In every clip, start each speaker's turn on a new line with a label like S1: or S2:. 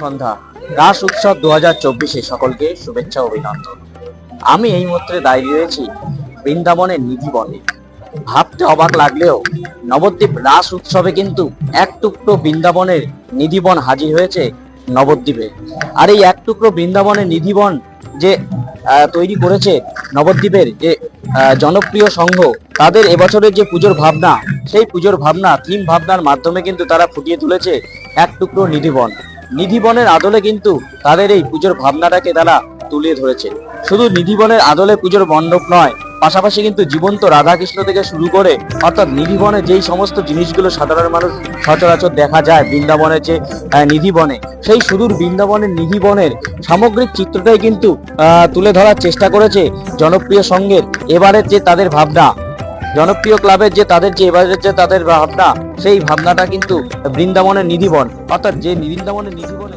S1: সন্ধ্যা। রাস উৎসব দু হাজার চব্বিশে সকলকে শুভেচ্ছা অভিনন্দন। আমি এই মুহূর্তে দাঁড়িয়ে রয়েছি বৃন্দাবনের নিধিবনে ভাবতে অবাক লাগলেও নবদ্বীপ রাস উৎসবে কিন্তু এক টুকরো বৃন্দাবনের নিধিবন হাজির হয়েছে নবদ্বীপে। আর এই এক টুকরো বৃন্দাবনের নিধিবন যে তৈরি করেছে নবদ্বীপের যে জনপ্রিয় সংঘ, তাদের এবছরের যে পুজোর ভাবনা, সেই পুজোর ভাবনা, থিম ভাবনার মাধ্যমে কিন্তু তারা ফুটিয়ে তুলেছে এক টুকরো নিধিবন নিধিবনের আদলে কিন্তু তাদের এই পুজোর ভাবনাটাকে তারা তুলে ধরেছে। শুধু নিধিবনের আদলে পুজোর মণ্ডপ নয়, পাশাপাশি কিন্তু জীবন্ত রাধাকৃষ্ণ থেকে শুরু করে অর্থাৎ নিধিবনে যেই সমস্ত জিনিসগুলো সাধারণ মানুষ সচরাচর দেখা যায় বৃন্দাবনের যে নিধিবনে, সেই সুদূর বৃন্দাবনের নিধিবনের সামগ্রিক চিত্রটাই কিন্তু তুলে ধরার চেষ্টা করেছে জনপ্রিয় সঙ্গের এবারের যে তাদের ভাবনা। জনপ্রিয় ক্লাবের যে তাদের যে এবারের যে তাদের ভাবনা, সেই ভাবনাটা কিন্তু বৃন্দাবনের নিধিবন। অর্থাৎ যে বৃন্দাবনের নিধিবনে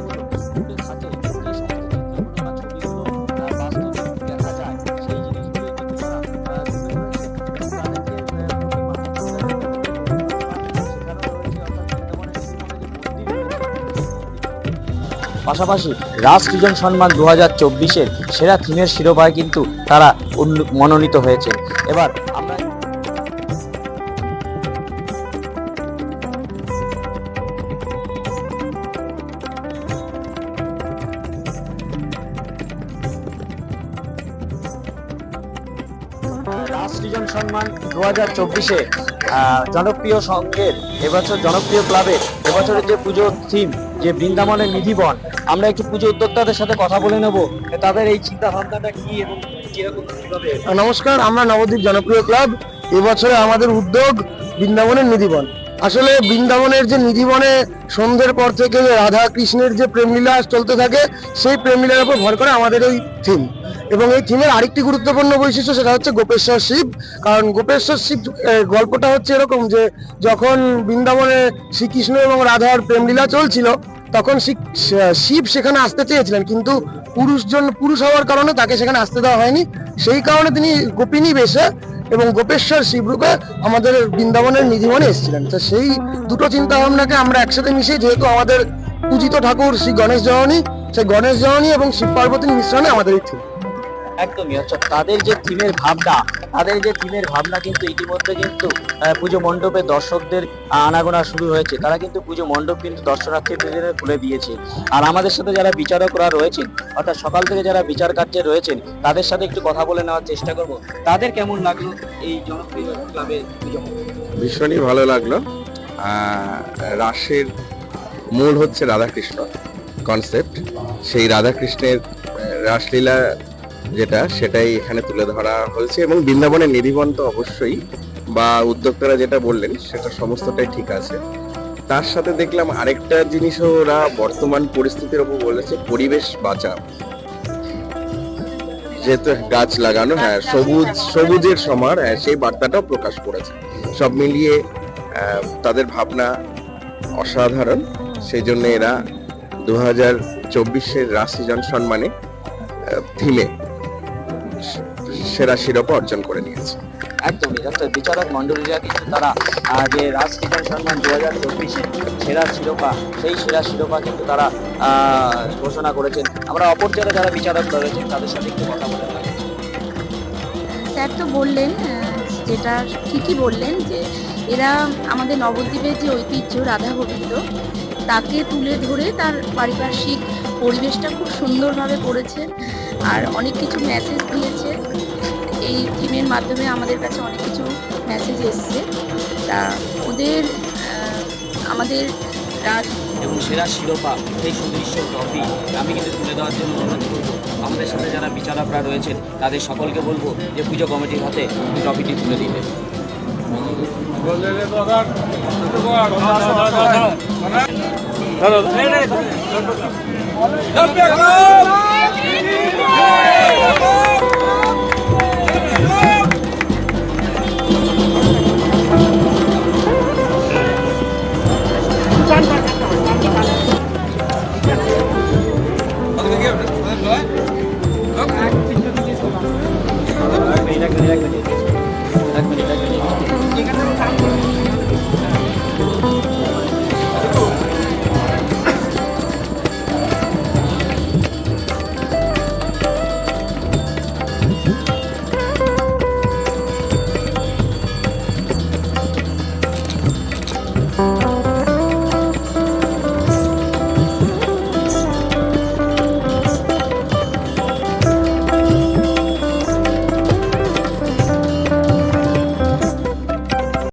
S1: পাশাপাশি রাজ সৃজন সম্মান দু হাজার চব্বিশের সেরা থিমের শিরোপায় কিন্তু তারা মনোনীত হয়েছে। এবার আমরা সৃজন সম্মান দু হাজার চব্বিশে জনপ্রিয় সংঘের এবছর জনপ্রিয় ক্লাবের এবছরের যে পুজো থিম যে বৃন্দাবনের নিধিবন, আমরা একটু পুজো উদ্যোক্তাদের সাথে কথা বলে নেব। তাদের এই চিন্তা ভাবনাটা কি এবং
S2: নমস্কার, আমরা নবদ্বীপ জনপ্রিয় ক্লাব। এবছরে আমাদের উদ্যোগ বৃন্দাবনের নিধিবন। আসলে বৃন্দাবনের যে নিধিবনে সন্ধ্যের পর থেকে রাধা কৃষ্ণের যে প্রেমলীলা চলতে থাকে, সেই প্রেমলীলার উপর ভর করে আমাদের এই থিম। এবং এই থিমের আরেকটি গুরুত্বপূর্ণ বৈশিষ্ট্য সেটা হচ্ছে গোপেশ্বর শিব। কারণ গোপেশ্বর শিব গল্পটা হচ্ছে এরকম যে, যখন বৃন্দাবনে শ্রীকৃষ্ণ এবং রাধার প্রেমলীলা চলছিল, তখন শিব সেখানে আসতে চেয়েছিলেন। কিন্তু পুরুষজন পুরুষ হওয়ার কারণে তাকে সেখানে আসতে দেওয়া হয়নি। সেই কারণে তিনি গোপিনী বেশে এবং গোপেশ্বর শিবরূপে আমাদের বৃন্দাবনের নিধিবনে এসেছিলেন। তো সেই দুটো চিন্তা ভাবনাকে আমরা একসাথে মিশিয়ে, যেহেতু আমাদের পূজিত ঠাকুর শ্রী গণেশ জননী, সেই গণেশ জননী এবং শিব পার্বতীর মিশ্রণে আমাদের এই থিম
S1: একদমই আচ্ছা তাদের যে থিমের ভাবনা তাদের যে থিমের ভাবনা কিন্তু ইতিমধ্যে কিন্তু পুজো মণ্ডপে দর্শকদের আনাগোনা শুরু হয়েছে। তারা কিন্তু পুজো মণ্ডপ কিন্তু দর্শনার্থীদের খুলে দিয়েছে। আর আমাদের সাথে যারা বিচারকরা রয়েছেন, অর্থাৎ সকাল থেকে যারা বিচার কার্যে রয়েছেন, তাদের সাথে একটু কথা বলে নেওয়ার চেষ্টা করব। তাদের কেমন লাগল এই জনপ্রিয়
S3: ভীষণই ভালো লাগল। রাসের মূল হচ্ছে রাধাকৃষ্ণ কনসেপ্ট সেই রাধাকৃষ্ণের রাসলীলা যেটা সেটাই এখানে তুলে ধরা হয়েছে এবং বৃন্দাবনের নিধিবন তো অবশ্যই, বা উদ্যোক্তারা যেটা বললেন সেটা সমস্তটাই ঠিক আছে। তার সাথে দেখলাম আরেকটা জিনিসও ওরা বর্তমান পরিস্থিতির ওপর বলেছে, পরিবেশ বাঁচা যেহেতু গাছ লাগানো হ্যাঁ সবুজ, সবুজের সমার হ্যাঁ সেই বার্তাটাও প্রকাশ করেছে। সব মিলিয়ে তাদের ভাবনা অসাধারণ। সেই জন্য এরা দু হাজার চব্বিশের রাশিজন সম্মানে থিমে সেরা শিরোপা অর্জন করে নিয়েছে।
S1: একদমই অর্থাৎ বিচারক মন্ডলীরা কিন্তু তারা যে রাজকৃষ্ণ সম্মান দু হাজার চব্বিশে সেরা শিরোপা সেই সেরা শিরোপা কিন্তু তারা ঘোষণা করেছেন। আমরা অপর যারা যারা বিচারক রয়েছেন তাদের সাথে একটু কথা বলে
S4: স্যার তো বললেন যেটা ঠিকই বললেন যে এরা আমাদের নবদ্বীপের যে ঐতিহ্য রাধা গোবিন্দ তাকে তুলে ধরে তার পারিপার্শ্বিক পরিবেশটা খুব সুন্দরভাবে করেছে আর অনেক কিছু মেসেজ দিয়েছে এই থিমের মাধ্যমে আমাদের কাছে অনেক কিছু মেসেজ এসছে তা ওদের আমাদের রাত
S1: এবং সেরা শিরোপা সেই সুদৃশ্য ট্রফি আমি কিন্তু তুলে দেওয়ার জন্য অনুরোধ করব আমাদের সাথে যারা বিচারকরা রয়েছেন তাদের সকলকে বলব যে পুজো কমিটির হাতে ট্রফিটি তুলে দিতে
S5: জয় এক মিনিট এক মিনিট এক মিনিট